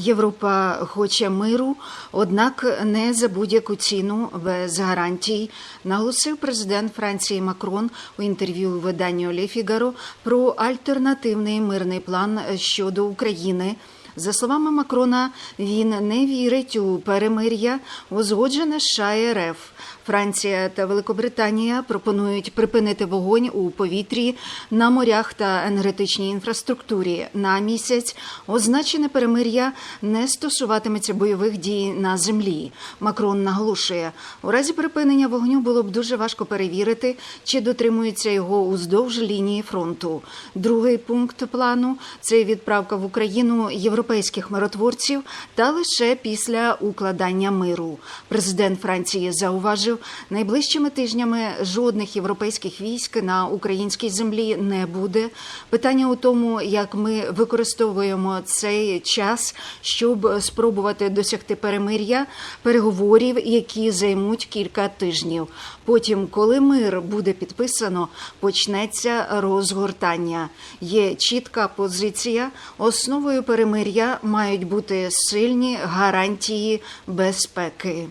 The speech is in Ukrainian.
Європа хоче миру, однак не за будь-яку ціну без гарантій, наголосив президент Франції Макрон у інтерв'ю виданню Ле Фігаро про альтернативний мирний план щодо України. За словами Макрона, він не вірить у перемир'я, узгоджене США і РФ. Франція та Великобританія пропонують припинити вогонь у повітрі на морях та енергетичній інфраструктурі на місяць. Означене перемир'я не стосуватиметься бойових дій на землі. Макрон наголошує, у разі припинення вогню було б дуже важко перевірити, чи дотримується його уздовж лінії фронту. Другий пункт плану це відправка в Україну європейських миротворців та лише після укладання миру. Президент Франції зауважив, найближчими тижнями жодних європейських військ на українській землі не буде. Питання у тому, як ми використовуємо цей час, щоб спробувати досягти перемир'я, переговорів, які займуть кілька тижнів. Потім, коли мир буде підписано, почнеться розгортання. Є чітка позиція. Основою перемир'я мають бути сильні гарантії безпеки.